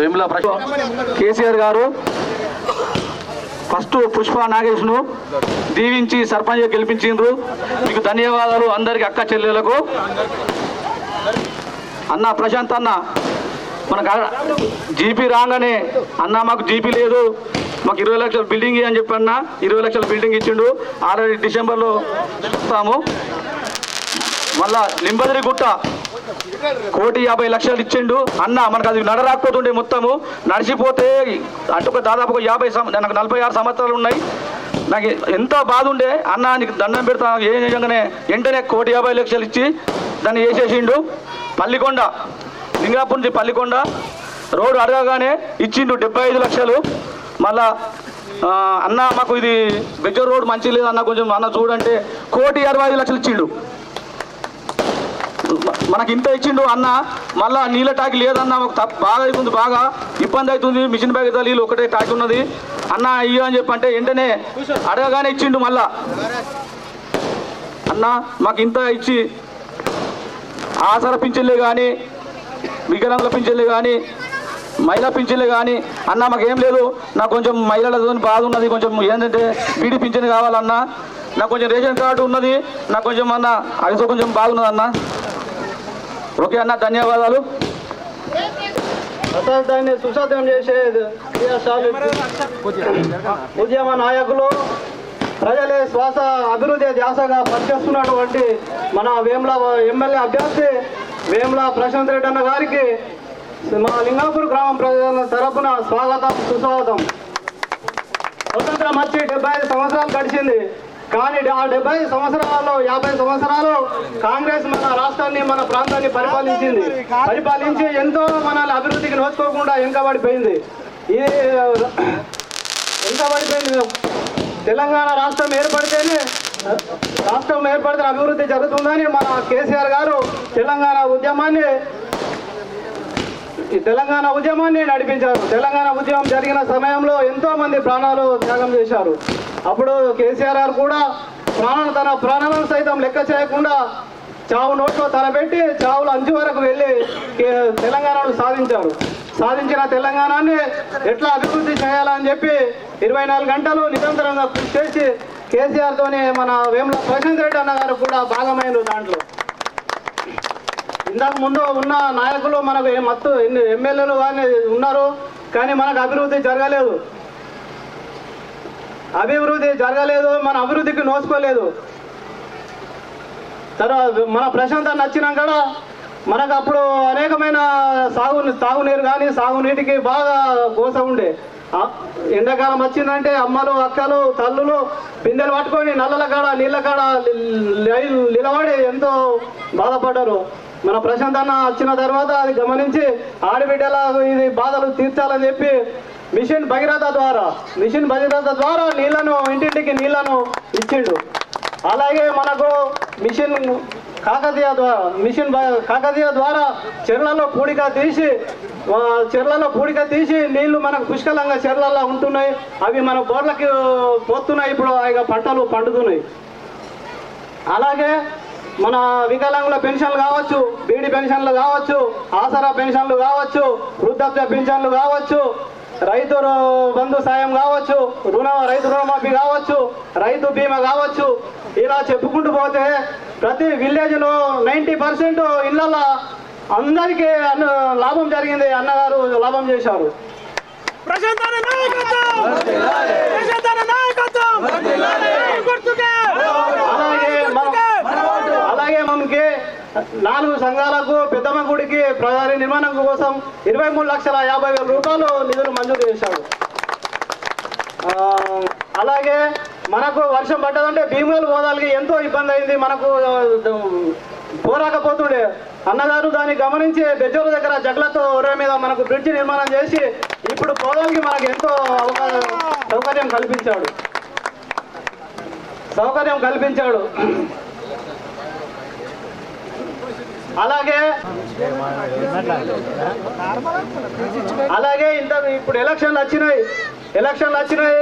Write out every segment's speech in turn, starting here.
వేముల కేసీఆర్ గారు ఫస్ట్ పుష్ప నాగేష్ను దీవించి సర్పంచ్ గెలిపించిండ్రు. మీకు ధన్యవాదాలు అందరికి అక్క చెల్లెలకు. అన్న ప్రశాంత్ అన్న మనకు జీపీ రాగానే అన్న మాకు జీపీ లేదు. మాకు ఇరవై లక్షల బిల్డింగ్ అని చెప్పి అన్న ఇరవై లక్షల బిల్డింగ్ ఇచ్చిండు. ఆల్రెడీ డిసెంబర్లో చూస్తాము మళ్ళా లింబదిరి గుట్ట కోటి యాభై లక్షలు ఇచ్చిండు. అన్న మనకు అది నడరాకపోతుండే మొత్తము. నడిచిపోతే అటు ఒక దాదాపు ఒక యాభై నాకు నలభై ఆరు సంవత్సరాలు ఉన్నాయి. నాకు ఎంత బాధ ఉండే అన్న నీకు దండం పెడతా ఏ నిజంగానే వెంటనే కోటి యాభై లక్షలు ఇచ్చి దాన్ని వేసేసిండు. పల్లికొండ లింగాపూర్ నుంచి పల్లికొండ రోడ్డు అడగగానే ఇచ్చిండు డెబ్బై ఐదు లక్షలు. మళ్ళా అన్న మాకు ఇది బెజ్జర్ రోడ్ మంచి లేదు అన్న కొంచెం అన్న చూడంటే కోటి అరవై ఐదు లక్షలు ఇచ్చిండు. మనకి ఇంత ఇచ్చిండు అన్న మళ్ళా నీళ్ళ టాకి లేదన్న తప్ప బాగా అవుతుంది బాగా ఇబ్బంది అవుతుంది మిషన్ బ్యాగ్ నీళ్ళు ఒకటే టాకి ఉన్నది. అన్న ఇయ్య అని చెప్పి అంటే వెంటనే అడగగానే ఇచ్చిండు మళ్ళా. అన్న మాకు ఇంత ఇచ్చి ఆసర పింఛన్లే కానీ వికలాంగుల పింఛన్లే కానీ మహిళా పింఛన్లే కానీ అన్న మాకేం లేదు. నాకు కొంచెం మహిళలతో బాధ ఉన్నది కొంచెం ఏంటంటే బీడీ పింఛన్ కావాలన్నా నాకు కొంచెం రేషన్ కార్డు ఉన్నది నాకు కొంచెం అన్న అదితో కొంచెం బాగున్నది అన్న. ఓకే అన్న ధన్యవాదాలు. అసాధ్యాన్ని సుసాధ్యం చేసే ఉద్యమ నాయకులు ప్రజలే శ్వాస అభివృద్ధి ధ్యాసగా పనిచేస్తున్నటువంటి మన వేముల ఎమ్మెల్యే అభ్యర్థి వేముల ప్రశాంత్ రెడ్డి అన్న గారికి మా లింగాపూర్ గ్రామం ప్రజల తరపున స్వాగతం సుస్వాగతం. స్వతంత్రం వచ్చి డెబ్బై ఐదు సంవత్సరాలు గడిచింది. కానీ ఆ డెబ్బై సంవత్సరాల్లో యాభై సంవత్సరాలు కాంగ్రెస్ మన రాష్ట్రాన్ని మన ప్రాంతాన్ని పరిపాలించింది. పరిపాలించి ఎంతో మనల్ని అభివృద్ధికి నోచుకోకుండా వెనుకబడిపోయింది ఇది వెనుకబడిపోయింది తెలంగాణ రాష్ట్రం ఏర్పడితేనే రాష్ట్రం ఏర్పడితే అభివృద్ధి జరుగుతుందని మన కేసీఆర్ గారు తెలంగాణ ఉద్యమాన్ని ఈ తెలంగాణ ఉద్యమాన్ని నడిపించారు. తెలంగాణ ఉద్యమం జరిగిన సమయంలో ఎంతో మంది ప్రాణాలు త్యాగం చేశారు. అప్పుడు కేసీఆర్ కూడా ప్రాణాలు తన ప్రాణాలను సైతం లెక్క చేయకుండా చావు నోట్లో తలపెట్టి చావులు అంచు వరకు వెళ్ళి తెలంగాణను సాధించారు సాధించిన తెలంగాణని ఎట్లా అభివృద్ధి చేయాలని చెప్పి ఇరవై నాలుగు గంటలు నిరంతరంగా కృషి చేసి కేసీఆర్తోనే మన వేముల ప్రశాంత్ రెడ్డి అన్న గారు కూడా భాగమైనరు దాంట్లో. ఇంతకు ముందు ఉన్న నాయకులు మనకు మత్తు ఎన్ని ఎమ్మెల్యేలు కానీ ఉన్నారు కానీ మనకు అభివృద్ధి జరగలేదు. అభివృద్ధి జరగలేదు మన అభివృద్ధికి నోచుకోలేదు. తర్వాత మన ప్రశాంత నచ్చినాక కూడా మనకు అప్పుడు అనేకమైన సాగు తాగునీరు కానీ సాగునీటికి బాగా గోస ఉండే. ఎండాకాలం వచ్చిందంటే అమ్మలు అక్కలు తల్లులు బిందెలు పట్టుకొని నల్లల కాడ నీళ్ళ కాడ నిలబడి ఎంతో బాధపడ్డారు. మన ప్రశాంత్ అన్న వచ్చిన తర్వాత అది గమనించి ఆడబిడ్డల ఇది బాధలు తీర్చాలని చెప్పి మిషన్ భగీరథ ద్వారా మిషన్ భగీరథ ద్వారా నీళ్ళను ఇంటింటికి నీళ్ళను ఇచ్చిండు. అలాగే మనకు మిషన్ కాకతీయ ద్వారా మిషన్ బ- కాకతీయ ద్వారా చెర్లలో పూడిక తీసి చెర్లలో పూడిక తీసి నీళ్ళు మనకు పుష్కలంగా చెర్లలో ఉంటున్నాయి. అవి మన బోర్లకి పోతున్నాయి ఇప్పుడు ఇక పంటలు పండుతున్నాయి. అలాగే మన వికలాంగుల పెన్షన్లు కావచ్చు బీడీ పెన్షన్లు కావచ్చు ఆసరా పెన్షన్లు కావచ్చు వృద్ధాప్య పెన్షన్లు కావచ్చు రైతు బంధు సాయం కావచ్చు రుణ రైతు రుణమాఫీ కావచ్చు రైతు బీమా కావచ్చు ఇలా చెప్పుకుంటూ పోతే ప్రతి విలేజ్లో నైంటీ పర్సెంట్ ఇళ్ళల్లో అందరికీ అన్న లాభం జరిగింది అన్నగారు లాభం చేశారు. అలాగే నాలుగు సంఘాలకు పెద్దమ్మ గుడికి ప్రధాని నిర్మాణం కోసం ఇరవై మూడు లక్షల యాభై వేల రూపాయలు నిధులు మంజూరు చేశాడు అలాగే మనకు వర్షం పడ్డదంటే భీములు పోదాలకి ఎంతో ఇబ్బంది అయింది. మనకు పోరాకపోతుండే. అన్నగారు దాన్ని గమనించి బెజ్జోల దగ్గర జగ్లతో ఒరే మీద మనకు బ్రిడ్జ్ నిర్మాణం చేసి ఇప్పుడు పోదాలకి మనకు ఎంతో అవకాశం సౌకర్యం కల్పించాడు. సౌకర్యం కల్పించాడు. అలాగే అలాగే ఇంత ఇప్పుడు ఎలక్షన్లు వచ్చినాయి. ఎలక్షన్లు వచ్చినాయి.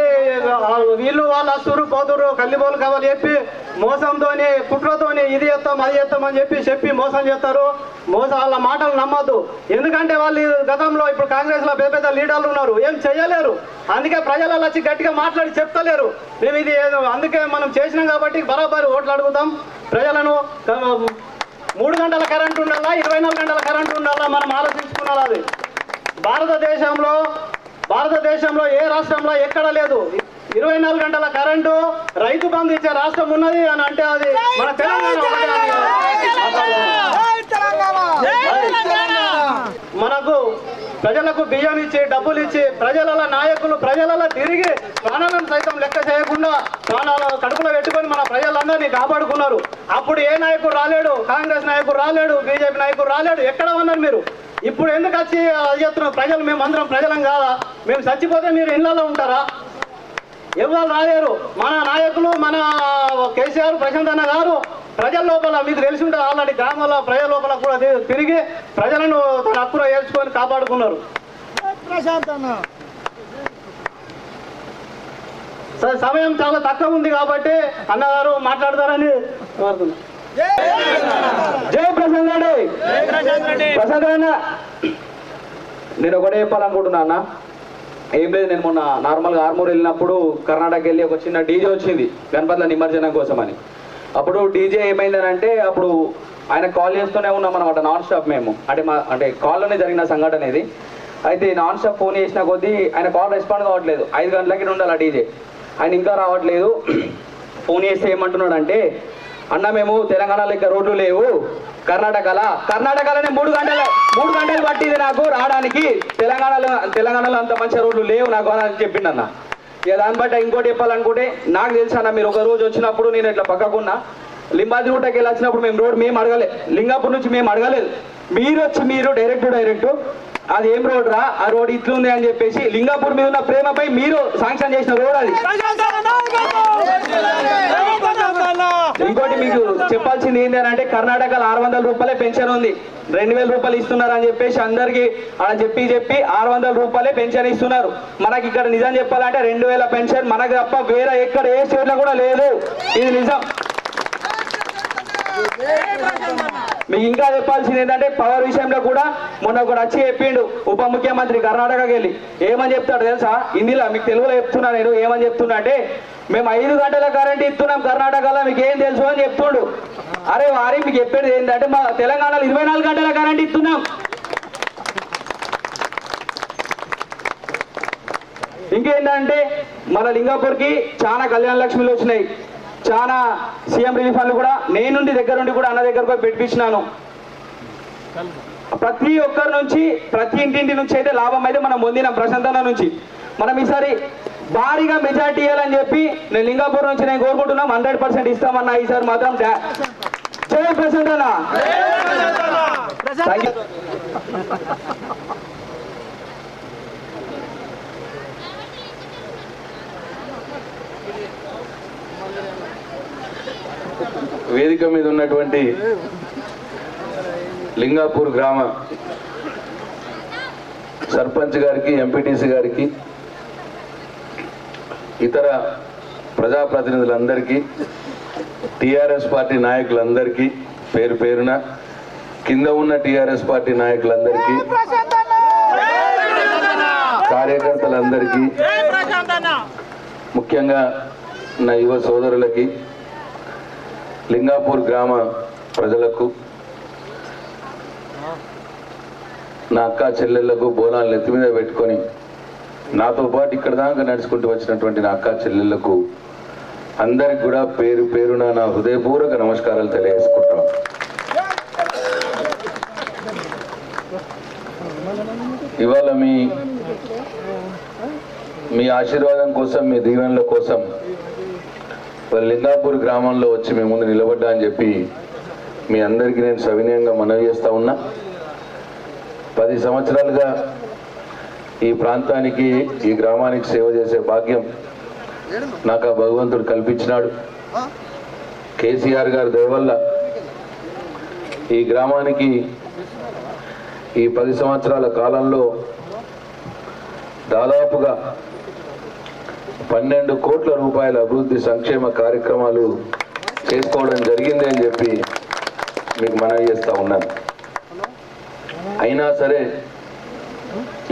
వీళ్ళు వాళ్ళు వస్తురు పోతురు కల్లిబోలు కావాలి చెప్పి మోసంతోని కుట్రతోని ఇది చేస్తాం అది చేస్తాం అని చెప్పి చెప్పి మోసం చేస్తారు. మోసం వాళ్ళ మాటలు నమ్మద్దు. ఎందుకంటే వాళ్ళు గతంలో ఇప్పుడు కాంగ్రెస్లో పెద్ద పెద్ద లీడర్లు ఉన్నారు. ఏం చేయలేరు. అందుకే ప్రజలలో వచ్చి గట్టిగా మాట్లాడి చెప్తలేరు. మేము ఇది ఏదో అందుకే మనం చేసినాం కాబట్టి బరాబరి ఓట్లు అడుగుతాం. ప్రజలను మూడు గంటల కరెంట్ ఉండాలా? ఇరవై నాలుగు గంటల కరెంట్ ఉండాలా? మనం ఆలోచించుకున్నారా అది? భారతదేశంలో భారతదేశంలో ఏ రాష్ట్రంలో ఎక్కడ లేదు. ఇరవై నాలుగు గంటల కరెంటు రైతు బంధు ఇచ్చే రాష్ట్రం ఉన్నది అని అంటే అది మన తెలంగాణ! మనకు ప్రజలకు బియ్యం ఇచ్చి డబ్బులు ఇచ్చి ప్రజల నాయకులు ప్రజలలో తిరిగి ప్రాణాలను సైతం లెక్క చేయకుండా ప్రాణాలు కడుపులో పెట్టుకొని మన ప్రజలందరినీ కాపాడుకున్నారు. అప్పుడు ఏ నాయకుడు రాలేడు? కాంగ్రెస్ నాయకుడు రాలేడు? బీజేపీ నాయకుడు రాలేడు? ఎక్కడ ఉన్నారు మీరు? ఇప్పుడు ఎందుకు వచ్చి చేస్తున్నారు? ప్రజలు మేము అందరం ప్రజలం కాదా? మేము చచ్చిపోతే మీరు ఇళ్ళలో ఉంటారా? ఎవరు రాలేరు? మన నాయకులు మన కేసీఆర్ ప్రశాంత్ అన్న గారు ప్రజల లోపల మీకు తెలిసి ఉంటుంది ఆల్రెడీ గ్రామాల ప్రజల లోపల కూడా తిరిగి ప్రజలను తన హక్కులో ఏర్చుకొని కాపాడుకున్నారు. ప్రశాంత్ అన్న సరే సమయం చాలా తక్కువ ఉంది కాబట్టి అన్నగారు మాట్లాడతారని కోరుతున్నా. జై ప్రశాంత్ రెడ్డి. ప్రశాంత్ రెడ్డి. ప్రశాంత్ అన్న నేను ఒకటే చెప్పాలనుకుంటున్నా అన్న. ఏం లేదు నేను మొన్న నార్మల్గా ఆర్మూర్ వెళ్ళినప్పుడు కర్ణాటక వెళ్ళి ఒక చిన్న డీజే వచ్చింది గణపతుల నిమజ్జనం కోసం అని అప్పుడు డీజే ఏమైందనంటే అప్పుడు ఆయన కాల్ చేస్తూనే ఉన్నాం అనమాట నాన్ స్టాప్ మేము. అంటే మా అంటే కాల్లోనే జరిగిన సంఘటన ఇది. అయితే నాన్ స్టాప్ ఫోన్ చేసిన కొద్దీ ఆయన కాల్ రెస్పాండ్ కావట్లేదు. ఐదు గంటలకి ఉండాలి ఆ డీజే. ఆయన ఇంకా రావట్లేదు. ఫోన్ చేస్తే ఏమంటున్నాడు అంటే అన్న మేము తెలంగాణలో ఇంకా రోడ్లు లేవు. కర్ణాటకలా? కర్ణాటకలోనే మూడు గంటలు మూడు గంటలు పట్టింది నాకు రావడానికి. తెలంగాణలో తెలంగాణలో అంత మంచి రోడ్లు లేవు నాకు అని చెప్పిండన్నా ఇక దాన్ని బట్టి ఇంకోటి చెప్పాలనుకుంటే నాకు తెలుసు మీరు ఒక రోజు వచ్చినప్పుడు నేను ఇట్లా పక్కకున్నా లింబాది గుట్టకి వెళ్ళి వచ్చినప్పుడు మేము రోడ్ మేము అడగలేదు లింగాపూర్ నుంచి మేము అడగలేదు. మీరు వచ్చి మీరు డైరెక్ట్ డైరెక్ట్ అది ఏం రోడ్ రా ఆ రోడ్ ఇట్లుంది అని చెప్పేసి లింగాపూర్ మీద ఉన్న ప్రేమపై మీరు శాంక్షన్ చేసిన రోడ్ అది. ఇంకోటి మీకు చెప్పాల్సింది ఏంటి అని అంటే కర్ణాటకలో ఆరు వందల రూపాయలే పెన్షన్ ఉంది. రెండు వేల రూపాయలు ఇస్తున్నారు అని చెప్పేసి అందరికి అలా చెప్పి చెప్పి ఆరు వందల రూపాయలే పెన్షన్ ఇస్తున్నారు. మనకి ఇక్కడ నిజం చెప్పాలంటే రెండు వేల పెన్షన్ మనకు తప్ప వేరే ఎక్కడ ఏ స్టేట్లో కూడా లేదు. ఇది నిజం. మీకు ఇంకా చెప్పాల్సింది ఏంటంటే పవర్ విషయంలో కూడా మొన్న ఒకటి వచ్చి చెప్పిండు ఉప ముఖ్యమంత్రి కర్ణాటకకి వెళ్ళి. ఏమని చెప్తాడు తెలుసా? హిందీలో మీకు తెలుగులో చెప్తున్నా నేను ఏమని చెప్తున్నా అంటే మేము ఐదు గంటల కరెంట్ ఇస్తున్నాం కర్ణాటకలో మీకు ఏం తెలుసు అని చెప్తుండు. అరే వారి మీకు చెప్పేది ఏంటంటే మా తెలంగాణలో ఇరవై నాలుగు గంటల కరెంట్ ఇస్తున్నాం. ఇంకేంటంటే మన లింగాపూర్కి చాలా కళ్యాణ లక్ష్మిలు వచ్చినాయి. చాలా సీఎం రిలీఫ్ ఫండ్లు కూడా నేనుండి దగ్గర నుండి కూడా అన్న దగ్గర పోయి పెట్టించినాను ప్రతి ఒక్కరి నుంచి ప్రతి ఇంటింటి నుంచి అయితే లాభం అయితే మనం పొందినాం ప్రశాంతన నుంచి. మనం ఈసారి భారీగా మెజార్టీ ఇవ్వాలని చెప్పి నేను లింగాపూర్ నుంచి నేను కోరుకుంటున్నాం హండ్రెడ్ పర్సెంట్ ఇస్తామన్నా ఈసారి మాత్రం జై ప్రశాంతన థ్యాంక్ వేదిక మీద ఉన్నటువంటి లింగాపూర్ గ్రామ సర్పంచ్ గారికి ఎంపీటీసీ గారికి ఇతర ప్రజాప్రతినిధులందరికీ టిఆర్ఎస్ పార్టీ నాయకులందరికీ పేరు పేరున కింద ఉన్న టిఆర్ఎస్ పార్టీ నాయకులందరికీ కార్యకర్తలందరికీ ముఖ్యంగా నా యువ సోదరులకి లింగాపూర్ గ్రామ ప్రజలకు నా అక్క చెల్లెళ్ళకు బోనాలు నెత్తి మీద పెట్టుకొని నాతో పాటు ఇక్కడ దాకా నడుచుకుంటూ వచ్చినటువంటి నా అక్క చెల్లెళ్ళకు అందరికి కూడా పేరు పేరున నా హృదయపూర్వక నమస్కారాలు తెలియజేసుకుంటాం ఇవాళ మీ మీ ఆశీర్వాదం కోసం మీ దీవెనల కోసం మరి లింగాపూర్ గ్రామంలో వచ్చి మీ ముందు నిలబడ్డా అని చెప్పి మీ అందరికీ నేను సవినయంగా మనవి చేస్తా ఉన్నా. పది సంవత్సరాలుగా ఈ ప్రాంతానికి ఈ గ్రామానికి సేవ చేసే భాగ్యం నాకు ఆ భగవంతుడు కల్పించినాడు. కేసీఆర్ గారి దయవల్ల ఈ గ్రామానికి ఈ పది సంవత్సరాల కాలంలో దాదాపుగా పన్నెండు కోట్ల రూపాయల అభివృద్ధి సంక్షేమ కార్యక్రమాలు చేసుకోవడం జరిగింది అని చెప్పి మీకు మనవి చేస్తూ ఉన్నాను. అయినా సరే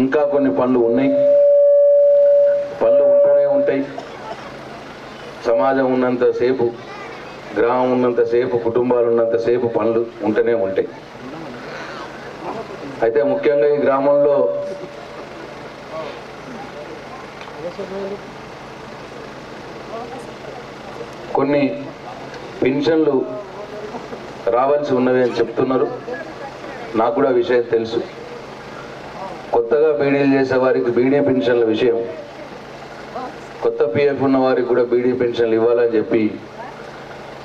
ఇంకా కొన్ని పనులు ఉన్నాయి. పనులు ఉంటూనే ఉంటాయి. సమాజం ఉన్నంతసేపు గ్రామం ఉన్నంతసేపు కుటుంబాలు ఉన్నంతసేపు పనులు ఉంటూనే ఉంటాయి. అయితే ముఖ్యంగా ఈ గ్రామంలో కొన్ని పెన్షన్లు రావాల్సి ఉన్నవి అని చెప్తున్నారు. నాకు కూడా విషయం తెలుసు. కొత్తగా బీడీలు చేసే వారికి బీడీ పెన్షన్ల విషయం. కొత్త పిఎఫ్ ఉన్న వారికి కూడా బీడీ పెన్షన్లు ఇవ్వాలని చెప్పి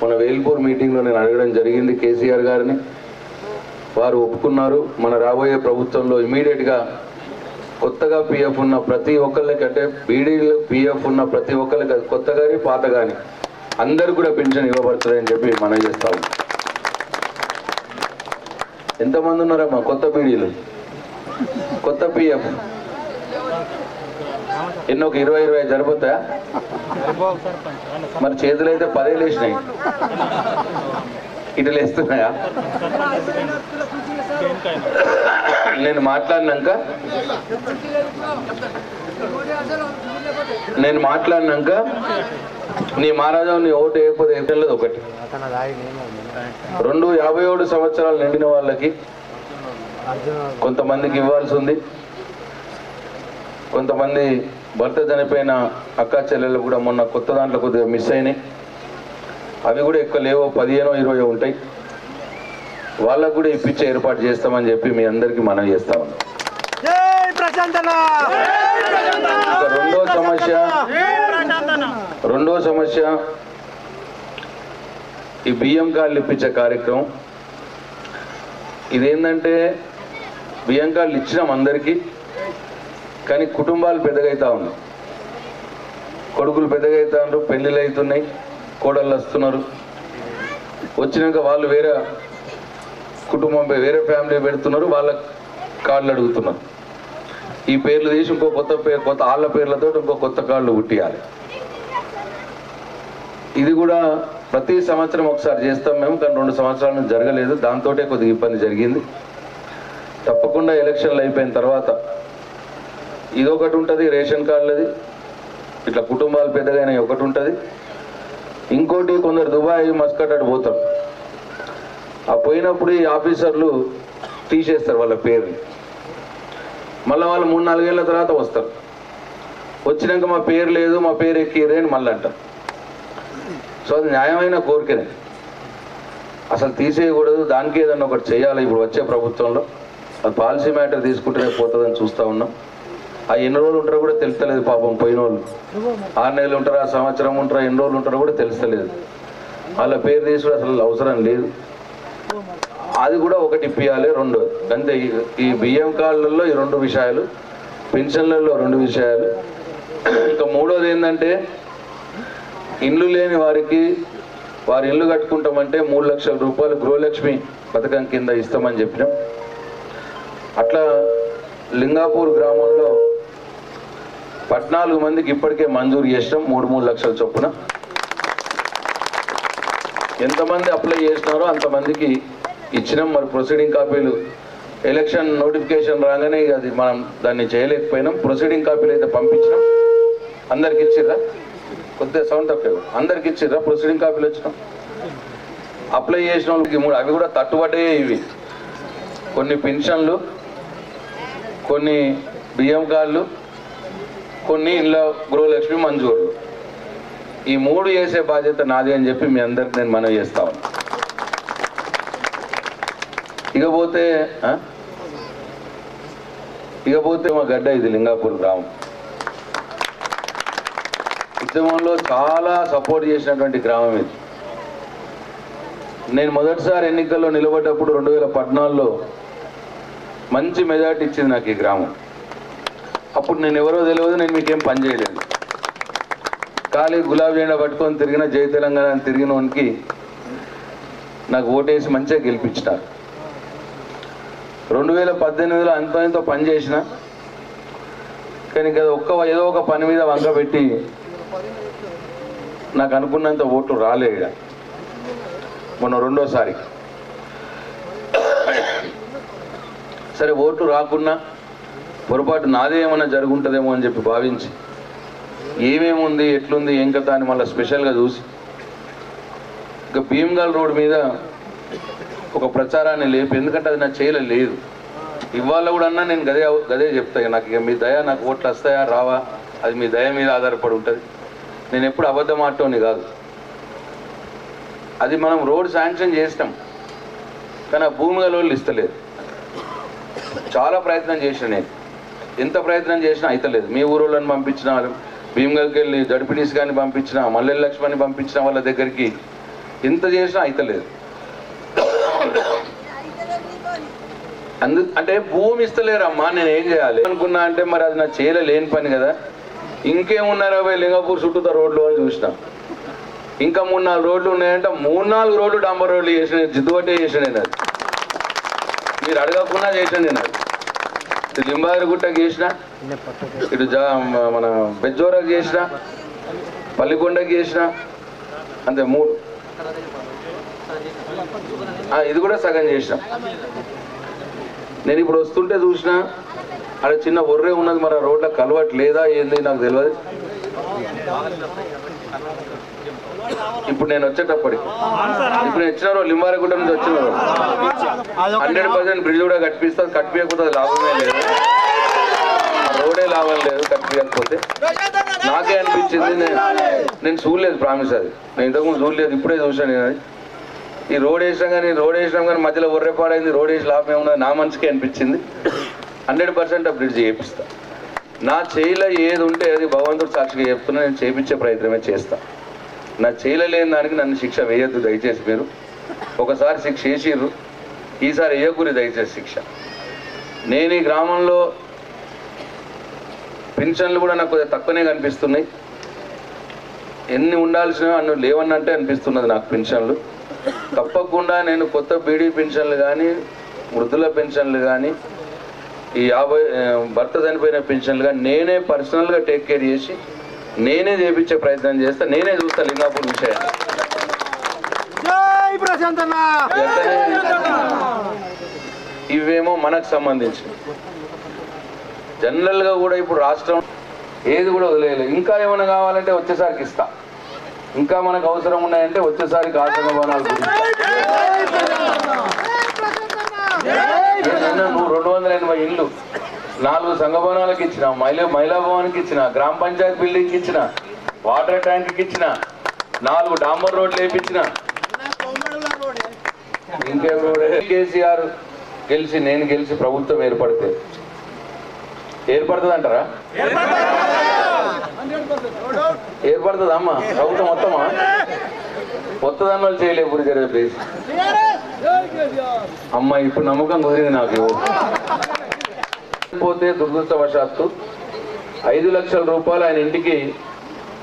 మన వేల్పూర్ మీటింగ్లో నేను అడగడం జరిగింది కేసీఆర్ గారిని. వారు ఒప్పుకున్నారు. మన రాబోయే ప్రభుత్వంలో ఇమీడియట్గా కొత్తగా పిఎఫ్ ఉన్న ప్రతి ఒక్కళ్ళకి అంటే బీడీలు పిఎఫ్ ఉన్న ప్రతి ఒక్కరికి కొత్త కానీ పాత కానీ అందరు కూడా పెన్షన్ ఇవ్వబడుతుందని చెప్పి మనం చేస్తాము ఎంతమంది ఉన్నారమ్మా? కొత్త పీడీలు. కొత్త పిఎఫ్ ఎన్నో ఒక ఇరవై ఇరవై జరుగుతాయా మరి చేతులు అయితే పదే వేసినాయి. ఇటు లేస్తున్నాయా నేను మాట్లాడినాక నేను మాట్లాడినాక నీ మహారాజా నీ ఓటు వేయకపోతే ఏం లేదు ఒకటి. రెండు యాభై ఏడు సంవత్సరాలు నిండిన వాళ్ళకి కొంతమందికి ఇవ్వాల్సి ఉంది. కొంతమంది భర్త చనిపోయిన అక్క చెల్లెలు కూడా మొన్న కొత్త దాంట్లో కొద్దిగా మిస్ అయినాయి. అవి కూడా ఎక్కువ లేవో పదిహేనో ఇరవై ఉంటాయి. వాళ్ళకు కూడా ఇప్పించే ఏర్పాటు చేస్తామని చెప్పి మీ అందరికీ మనం చేస్తా ఉన్నాం. రెండో సమస్య. రెండో సమస్య ఈ బియ్యం కార్డులు ఇప్పించే కార్యక్రమం. ఇదేంటంటే బియ్యం కార్డులు ఇచ్చినాం అందరికీ కానీ కుటుంబాలు పెద్దగైతా ఉన్నాయి కొడుకులు పెద్దగా అవుతారు పెళ్ళిళ్ళు అవుతున్నాయి కోడళ్ళు వస్తున్నారు. వచ్చినాక వాళ్ళు వేరే కుటుంబం వేరే ఫ్యామిలీ పెడుతున్నారు వాళ్ళ కార్డులు అడుగుతున్నారు. ఈ పేర్లు తీసి ఇంకో కొత్త పేరు కొత్త వాళ్ళ పేర్లతో ఇంకో కొత్త కార్డులు పుట్టియాలి ఇది కూడా ప్రతి సంవత్సరం ఒకసారి చేస్తాం మేము కానీ రెండు సంవత్సరాల నుంచి జరగలేదు. దాంతో కొద్దిగా ఇబ్బంది జరిగింది. తప్పకుండా ఎలక్షన్లు అయిపోయిన తర్వాత ఇదొకటి ఉంటుంది రేషన్ కార్డులది. ఇట్లా కుటుంబాలు పెద్దగా ఒకటి ఉంటుంది. ఇంకోటి కొందరు దుబాయ్ మస్కట్ అటు పోతారు. ఆ పోయినప్పుడు ఈ ఆఫీసర్లు తీసేస్తారు వాళ్ళ పేరుని. మళ్ళీ వాళ్ళు మూడు నాలుగేళ్ళ తర్వాత వస్తారు. వచ్చినాక మా పేరు లేదు మా పేరు ఎక్కిరే అని మళ్ళీ అంటారు. సో అది న్యాయమైన కోరికనే. అసలు తీసేయకూడదు దానికి ఏదన్నా ఒకటి చేయాలి ఇప్పుడు వచ్చే ప్రభుత్వంలో. అది పాలసీ మ్యాటర్ తీసుకుంటేనే పోతుందని చూస్తూ ఉన్నాం. ఆ ఎన్ని రోజులు ఉంటారో కూడా తెలుస్తలేదు పాపం పోయిన వాళ్ళు ఆరు నెలలు ఉంటారా సంవత్సరం ఉంటారా ఎన్ని రోజులు ఉంటారో కూడా తెలుస్తలేదు. వాళ్ళ పేరు తీసుకుని అసలు అవసరం లేదు. అది కూడా ఒకటి ఇప్పియాలి రెండు అంతే ఈ- ఈ బియ్యం కార్డులలో ఈ రెండు విషయాలు పెన్షన్లలో రెండు విషయాలు. ఇంకా మూడోది ఏంటంటే ఇండ్లు లేని వారికి వారి ఇల్లు కట్టుకుంటామంటే మూడు లక్షల రూపాయలు గృహలక్ష్మి పథకం కింద ఇస్తామని చెప్పినాం. అట్లా లింగాపూర్ గ్రామంలో పద్నాలుగు మందికి ఇప్పటికే మంజూరు చేసినాం మూడు మూడు లక్షల చొప్పున. ఎంతమంది అప్లై చేసినారో అంతమందికి ఇచ్చినాం. మరి ప్రొసీడింగ్ కాపీలు ఎలక్షన్ నోటిఫికేషన్ రాగానే అది మనం దాన్ని చేయలేకపోయినాం. ప్రొసీడింగ్ కాపీలు అయితే పంపించినాం. అందరికి ఇచ్చిర్రా? కొద్దిగా సౌండ్ తక్కువ అందరికి ఇచ్చిర్రా ప్రొసీడింగ్ కాపీలు వచ్చినాం. అప్లై చేసిన వాళ్ళకి మూడు అవి కూడా తట్టుబడ్డాయి ఇవి. కొన్ని పెన్షన్లు కొన్ని బియ్యం కార్డులు కొన్ని ఇంట్లో గృహలక్ష్మి మంజూరులు ఈ మూడు చేసే బాధ్యత నాది అని చెప్పి మీ అందరికి నేను మనవి చేస్తా ఉన్నా. ఇకపోతే ఇకపోతే మా గడ్డ ఇది లింగాపూర్ గ్రామం. ఉద్యమంలో చాలా సపోర్ట్ చేసినటువంటి గ్రామం ఇది. నేను మొదటిసారి ఎన్నికల్లో నిలబడ్డప్పుడు రెండు వేల పద్నాలుగులో మంచి మెజార్టీ ఇచ్చింది నాకు ఈ గ్రామం. అప్పుడు నేను ఎవరో తెలియదు నేను మీకేం పని చేయలేదు. ఖాళీ గులాబీ జెండా పట్టుకొని తిరిగిన జై తెలంగాణ అని తిరిగిన వానికి నాకు ఓటేసి మంచిగా గెలిపించినారు. రెండు వేల పద్దెనిమిదిలో అంత ఇంతో పని చేసిన కానీ కదా ఒక్క ఏదో ఒక పని మీద వంక పెట్టి నాకు అనుకున్నంత ఓట్లు రాలే మొన్న రెండోసారి. సరే ఓట్లు రాకున్నా పొరపాటు నాదేమన్నా జరుగుంటుందేమో అని చెప్పి భావించి ఏమేమి ఉంది ఎట్లుంది ఏం కథ అని మళ్ళీ స్పెషల్గా చూసి ఇక భీమ్గల్ రోడ్ మీద ఒక ప్రచారాన్ని లేపి ఎందుకంటే అది నా చేయలే లేదు. ఇవాళ కూడా అన్నా నేను గదే గదే చెప్తా నాకు ఇక మీ దయ నాకు ఓట్లు వస్తాయా రావా అది మీ దయ మీద ఆధారపడి ఉంటుంది. నేను ఎప్పుడు అబద్ధం ఆడటోని కాదు. అది మనం రోడ్ శాంక్షన్ చేసినాం. కానీ ఆ భూమి గల వాళ్ళు ఇస్తలేదు. చాలా ప్రయత్నం చేసిన నేను. ఎంత ప్రయత్నం చేసినా అయితలేదు. మీ ఊరోళ్ళని పంపించిన భీమగల్కి వెళ్ళి జడ్పీటీస్ కానీ పంపించిన మల్లెల లక్ష్మణ్ని పంపించిన వాళ్ళ దగ్గరికి ఎంత చేసినా అయితలేదు. అందు అంటే భూమి ఇస్తలేరమ్మా నేను ఏం చేయాలి? అనుకున్నా అంటే మరి అది నా చేయలేని పని కదా. ఇంకేమున్నారా పోయి లింగపూర్ చుట్టూతా రోడ్లు అని చూసిన. ఇంకా మూడు నాలుగు రోడ్లు ఉన్నాయంటే. మూడు నాలుగు రోడ్లు డాంబర్ రోడ్లు చేసిన జిద్దుబట్టే చేసిన నేను అది. మీరు అడగకుండా చేసిన నేను అది. ఇటు లింబాదిరి గుట్టకు చేసిన. ఇటు జా మన బెజ్జోరకు చేసిన. పల్లికొండకి చేసిన. అంతే మూడు. ఇది కూడా సగం చేసిన. నేను ఇప్పుడు వస్తుంటే చూసిన. అక్కడ చిన్న ఒర్రే ఉన్నది మరి ఆ రోడ్ల కలవట్ లేదా ఏంది నాకు తెలియదు. ఇప్పుడు నేను వచ్చేటప్పటికి. ఇప్పుడు నేను వచ్చిన లింబారగుట్ట నుంచి వచ్చిన హండ్రెడ్ పర్సెంట్ బ్రిడ్జ్ కూడా కట్టిస్తాను కట్టిపోతే లాభమే లేదు. రోడే లాభం లేదు కట్టిపోతే నాకే అనిపించింది నేను నేను చూడలేదు ప్రామిస్ అది. నేను ఇంతకుముందు చూడలేదు ఇప్పుడే చూసాను నేను అది. ఈ రోడ్ వేసినా కానీ రోడ్ వేసినాం కానీ మధ్యలో ఒర్రెపాడైంది రోడ్ వేసి లాభం ఏమున్నది? నా మనసుకే అనిపించింది. హండ్రెడ్ పర్సెంట్ ఆ బ్రిడ్జ్ చేపిస్తా. నా చేయిలో ఏది ఉంటే అది భగవంతుడు సాక్షిగా చెప్తున్నా నేను చేపించే ప్రయత్నమే చేస్తా. నా చేయిలో లేని దానికి నన్ను శిక్ష వేయొద్దు దయచేసి మీరు. ఒకసారి శిక్ష వేసిర్రు ఈసారి వేయకూరి దయచేసి శిక్ష. నేను ఈ గ్రామంలో పెన్షన్లు కూడా నాకు కొద్దిగా తక్కువనే కనిపిస్తున్నాయి. ఎన్ని ఉండాల్సినవి అన్ను లేవన్నంటే అనిపిస్తున్నది నాకు పెన్షన్లు తప్పకుండా నేను కొత్త బీడీ పెన్షన్లు కానీ వృద్ధుల పెన్షన్లు కానీ ఈ యాభై భర్త చనిపోయిన పెన్షన్లు కానీ నేనే పర్సనల్గా టేక్ కేర్ చేసి నేనే చేపించే ప్రయత్నం చేస్తా నేనే చూస్తా లింగాపూర్ విషయాన్ని. ఇవేమో మనకు సంబంధించి జనరల్గా కూడా ఇప్పుడు రాష్ట్రం ఏది కూడా వదిలేయలేదు. ఇంకా ఏమైనా కావాలంటే వచ్చేసరికి ఇస్తా. ఇంకా మనకు అవసరం ఉన్నాయంటే వచ్చేసరికి ఆసన భవనాలు నువ్వు రెండు వందల ఎనభై ఇల్లు నాలుగు సంఘ భవనాలకు ఇచ్చిన మహిళా మహిళా భవన్కి ఇచ్చిన గ్రామ పంచాయత్ బిల్డింగ్కి ఇచ్చిన వాటర్ ట్యాంక్కి ఇచ్చిన నాలుగు డాంబర్ రోడ్లు వేయించిన ఇంకెవరు కేసీఆర్ గెలిచి నేను గెలిచి ప్రభుత్వం ఏర్పడితే ఏర్పడుతుంది అంటారా ఏర్పడుతుంది అమ్మా? ప్రభుత్వం మొత్తమా? కొత్తదాని వాళ్ళు చేయలే ఇప్పుడు జరిగే ప్లేస్ అమ్మ ఇప్పుడు నమ్మకం కుదిరింది నాకు. పోతే దురదృష్టవశాత్తు ఐదు లక్షల రూపాయలు ఆయన ఇంటికి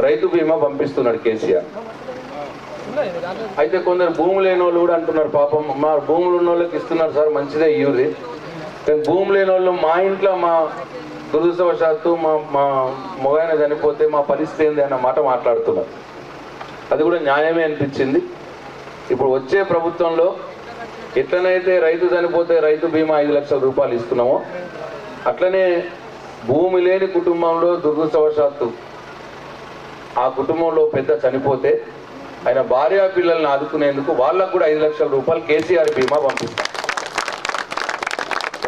రైతు బీమా పంపిస్తున్నాడు కేసీఆర్. అయితే కొందరు భూమి లేని వాళ్ళు కూడా అంటున్నారు పాపం మా భూములు ఉన్న వాళ్ళకి ఇస్తున్నారు సార్ మంచిదే ఇవ్వది కానీ భూమి లేని వాళ్ళు మా ఇంట్లో మా దురదృష్టవశాత్తు మా మా మొగాయన చనిపోతే మా పరిస్థితి ఏంది అన్న మాట మాట్లాడుతున్నారు. అది కూడా న్యాయమే అనిపించింది. ఇప్పుడు వచ్చే ప్రభుత్వంలో ఎట్లనైతే రైతు చనిపోతే రైతు బీమా ఐదు లక్షల రూపాయలు ఇస్తున్నామో అట్లనే భూమి లేని కుటుంబంలో దురదృష్టవశాత్తు ఆ కుటుంబంలో పెద్ద చనిపోతే ఆయన భార్య పిల్లల్ని ఆదుకునేందుకు వాళ్ళకు కూడా ఐదు లక్షల రూపాయలు కేసీఆర్ బీమా పంపిస్తాం.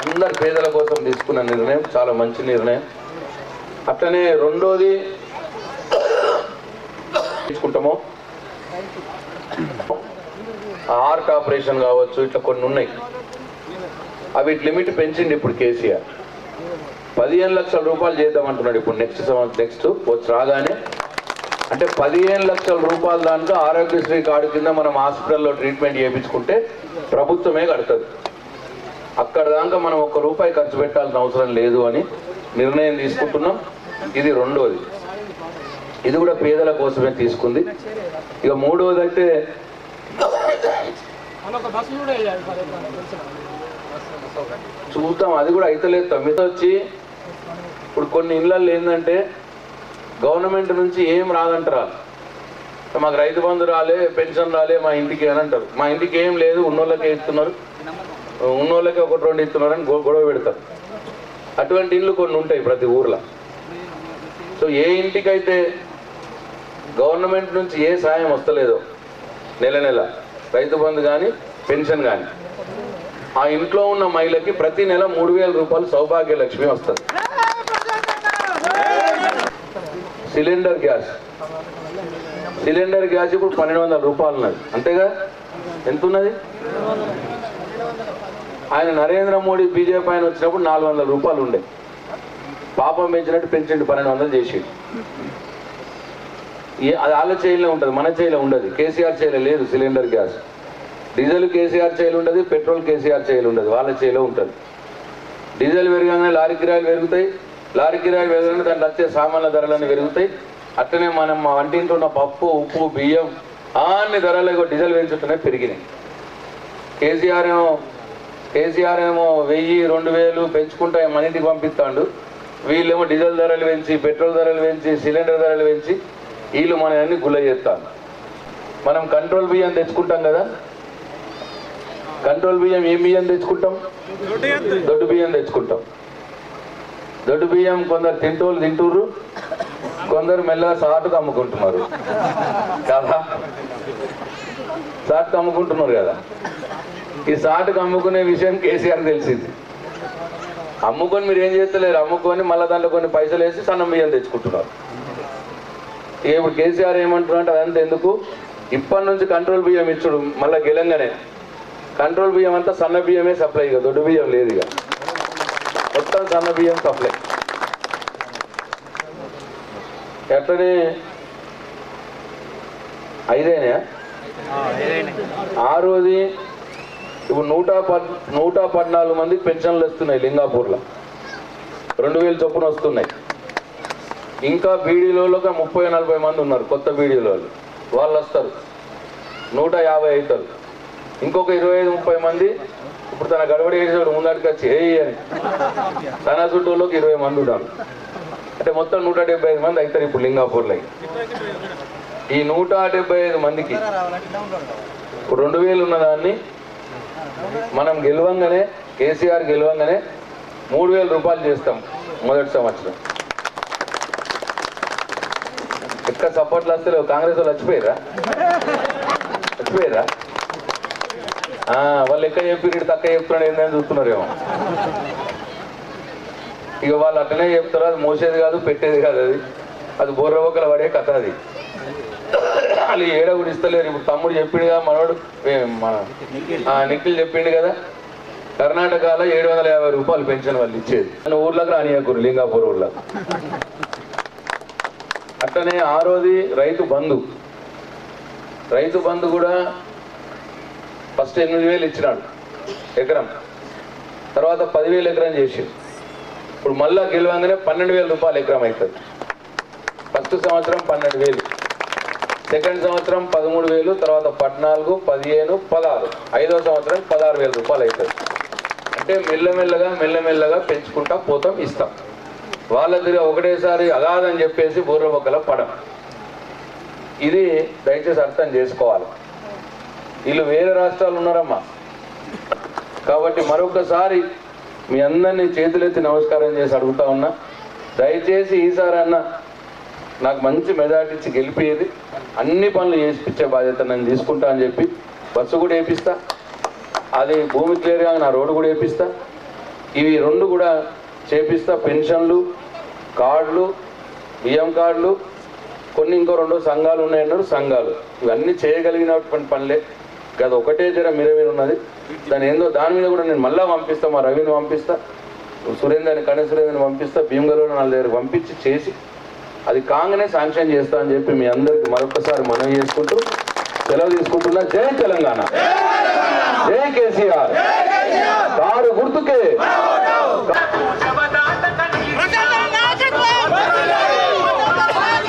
అందరు పేదల కోసం తీసుకున్న నిర్ణయం చాలా మంచి నిర్ణయం. అట్లనే రెండోది తీసుకుంటామో? హార్ట్ ఆపరేషన్ కావచ్చు ఇట్లా కొన్ని ఉన్నాయి. అవి లిమిట్ పెంచింది ఇప్పుడు కేసీఆర్. పదిహేను లక్షల రూపాయలు చేద్దాం అంటున్నాడు ఇప్పుడు నెక్స్ట్ సంవత్సరం నెక్స్ట్ వచ్చి రాగానే. అంటే పదిహేను లక్షల రూపాయల దాంట్లో ఆరోగ్యశ్రీ కార్డు కింద మనం హాస్పిటల్లో ట్రీట్మెంట్ చేయించుకుంటే ప్రభుత్వమే కడుతుంది. అక్కడ దాకా మనం ఒక్క రూపాయి ఖర్చు పెట్టాల్సిన అవసరం లేదు అని నిర్ణయం తీసుకుంటున్నాం. ఇది రెండోది. ఇది కూడా పేదల కోసమే తీసుకుంది. ఇక మూడోది అయితే చూద్దాం అది కూడా అయితలేదు తొమ్మిది వచ్చి ఇప్పుడు కొన్ని ఇళ్ళల్లో ఏంటంటే గవర్నమెంట్ నుంచి ఏం రాదంటారా. మాకు రైతు బంధు రాలే పెన్షన్ రాలే మా ఇంటికి అని అంటారు. మా ఇంటికి ఏం లేదు ఉన్నోళ్ళకే ఇస్తున్నారు. ఉన్నోళ్ళకే ఒకటి రెండు ఇస్తున్నారు అని గొడవ పెడతారు. అటువంటి ఇండ్లు కొన్ని ఉంటాయి ప్రతి ఊర్లో. సో ఏ ఇంటికైతే గవర్నమెంట్ నుంచి ఏ సాయం వస్తలేదు నెల నెల. రైతు బంధు కానీ పెన్షన్ కానీ ఆ ఇంట్లో ఉన్న మహిళకి ప్రతి నెల మూడు వేల రూపాయలు సౌభాగ్య లక్ష్మి వస్తుంది. Cylinder gas. సిలిండర్ గ్యాస్ ఇప్పుడు పన్నెండు వందల రూపాయలు ఉన్నది అంతేగా? ఎంత ఉన్నది ఆయన నరేంద్ర మోడీ బీజేపీ ఆయన వచ్చినప్పుడు నాలుగు వందల రూపాయలు ఉండే. పాపం పెంచినట్టు పెంచండి పన్నెండు వందలు చేసి అది వాళ్ళ చేయిలో ఉంటుంది మన చేయిలో ఉండదు. కేసీఆర్ చేయిలో లేదు సిలిండర్ గ్యాస్. డీజిల్ కేసీఆర్ చేయిలో ఉండదు పెట్రోల్ కేసీఆర్ చేయలు ఉండదు వాళ్ళ చేయిలో ఉంటుంది. డీజిల్ పెరగగానే లారీ కిరాయిలు పెరుగుతాయి. లారీ కిరాయిలు పెరగగానే దాంట్లో వచ్చే సామాన్ల ధరలన్నీ పెరుగుతాయి. అట్లనే మనం మా వంటింట్లో ఉన్న పప్పు ఉప్పు బియ్యం అన్ని ధరలు డీజిల్ పెంచుతూనే పెరిగినాయి. కేసీఆర్ ఏమో కేసీఆర్ ఏమో వెయ్యి రెండు వేలు పెంచుకుంటా మన ఇంటికి పంపిస్తాడు. వీళ్ళేమో డీజిల్ ధరలు పెంచి పెట్రోల్ ధరలు పెంచి సిలిండర్ ధరలు పెంచి వీళ్ళు మన అన్ని గుల్ల చేస్తాను మనం కంట్రోల్ బియ్యం తెచ్చుకుంటాం కదా? కంట్రోల్ బియ్యం ఏం బియ్యం తెచ్చుకుంటాం? దొడ్డు బియ్యం తెచ్చుకుంటాం. దొడ్డు బియ్యం కొందరు తింటోళ్ళు తింటుర్రు కొందరు మెల్లగా సాటుకు అమ్ముకుంటున్నారు. కదా? సాటుకు అమ్ముకుంటున్నారు కదా? ఈ సాటుకు అమ్ముకునే విషయం కేసీఆర్ తెలిసింది. అమ్ముకొని మీరు ఏం చేస్తలేరు? అమ్ముకొని మళ్ళీ దాంట్లో కొన్ని పైసలు వేసి సన్నం బియ్యం తెచ్చుకుంటున్నారు. ఇక ఇప్పుడు కేసీఆర్ ఏమంటున్నారంటే అదంతా ఎందుకు? ఇప్పటి నుంచి కంట్రోల్ బియ్యం ఇచ్చుడు మళ్ళీ గెలంగానే. కంట్రోల్ బియ్యం అంతా సన్న బియ్యమే సప్లై ఇక దొడ్డు బియ్యం లేదు ఇక. మొత్తం సన్న బియ్యం సప్లై ఎట్లనే? ఐదేనా ఆరోది ఇప్పుడు నూట పద్ నూట పద్నాలుగు మంది పెన్షన్లు వస్తున్నాయి లింగాపూర్లో. రెండు వేలు చొప్పున వస్తున్నాయి. ఇంకా బీడీలోకి ముప్పై నలభై మంది ఉన్నారు కొత్త బీడీలో వాళ్ళు వస్తారు నూట యాభై అవుతారు. ఇంకొక ఇరవై ఐదు ముప్పై మంది ఇప్పుడు తన గడబడి వేసేవాడు ముందడికి వచ్చి ఏయి అని. తన చుట్టూలోకి ఇరవై మంది ఉంటారు అంటే మొత్తం నూట డెబ్బై ఐదు మంది అవుతారు ఇప్పుడు లింగాపూర్లో. ఈ నూట డెబ్బై ఐదు మందికి ఇప్పుడు రెండు వేలు ఉన్న దాన్ని మనం గెలవంగానే కేసీఆర్ గెలవంగానే మూడు వేల రూపాయలు చేస్తాం మొదటి సంవత్సరం. ఇంకా సపోర్ట్లు వస్తలేవు కాంగ్రెస్ వాళ్ళు చచ్చిపోయారా చచ్చిపోయారా వాళ్ళు ఎక్కడ చెప్పి తక్కువ చెప్తున్నాడు ఏందని చూస్తున్నారేమో. ఇక వాళ్ళు అట్లనే చెప్తారు. అది మోసేది కాదు పెట్టేది కాదు అది. అది బోర్రబొక్కల పడే కథ అది. వాళ్ళు ఏడా కూడా ఇస్తలేరు. ఇప్పుడు తమ్ముడు చెప్పిండు కదా మనోడు మన నిఖిల్ చెప్పిండు కదా. కర్ణాటకలో ఏడు వందల యాభై రూపాయలు పెన్షన్ వాళ్ళు ఇచ్చేది. ఊర్లోకి రానియకూరు లింగాపూర్ ఊర్లో అట్లనే ఆరోది రైతు బంధు. రైతు బంధు కూడా ఫస్ట్ ఎనిమిది వేలు ఇచ్చినాడు ఎకరం. తర్వాత పదివేలు ఎకరం చేసి ఇప్పుడు మళ్ళా గెలవంగానే పన్నెండు వేల రూపాయలు ఎకరం అవుతుంది ఫస్ట్ సంవత్సరం పన్నెండు వేలు. సెకండ్ సంవత్సరం పదమూడు వేలు తర్వాత పద్నాలుగు పదిహేను పదహారు. ఐదో సంవత్సరం పదహారు వేల రూపాయలు అవుతుంది అంటే మెల్లమెల్లగా మెల్లమెల్లగా పెంచుకుంటా పోతాం ఇస్తాం. వాళ్ళ దగ్గర ఒకటేసారి అగాధని చెప్పేసి బుర్రబొక్కల పడం ఇది దయచేసి అర్థం చేసుకోవాలి. వీళ్ళు వేరే రాష్ట్రాలు ఉన్నారమ్మా. కాబట్టి మరొకసారి మీ అందరినీ చేతులెత్తి నమస్కారం చేసి అడుగుతా ఉన్నా. దయచేసి ఈసారి అన్న నాకు మంచి మెజార్టీ ఇచ్చి గెలిపేది. అన్ని పనులు చేసిపించే బాధ్యత నేను తీసుకుంటా అని చెప్పి బస్సు కూడా వేపిస్తా. అది భూమి క్లియర్గా నా రోడ్డు కూడా వేపిస్తా. ఇవి రెండు కూడా చేపిస్తా. పెన్షన్లు కార్డులు బియ్యం కార్డులు కొన్ని ఇంకో రెండు సంఘాలు ఉన్నాయన్నారు సంఘాలు. ఇవన్నీ చేయగలిగినటువంటి పనులే. గది ఒకటే జర మీరే మీద ఉన్నది. దాని ఏందో దాని మీద కూడా నేను మళ్ళా పంపిస్తా మా రవిని పంపిస్తా సురేంద్రని కణ సురేంద్రని పంపిస్తా భీమగలో వాళ్ళ దగ్గర పంపించి చేసి అది కాగానే శాంక్షన్ చేస్తా అని చెప్పి మీ అందరికి మరొకసారి మనవి చేసుకుంటూ సెలవు తీసుకుంటున్నా. జై తెలంగాణ. జై కేసీఆర్. కారు గుర్తుకే.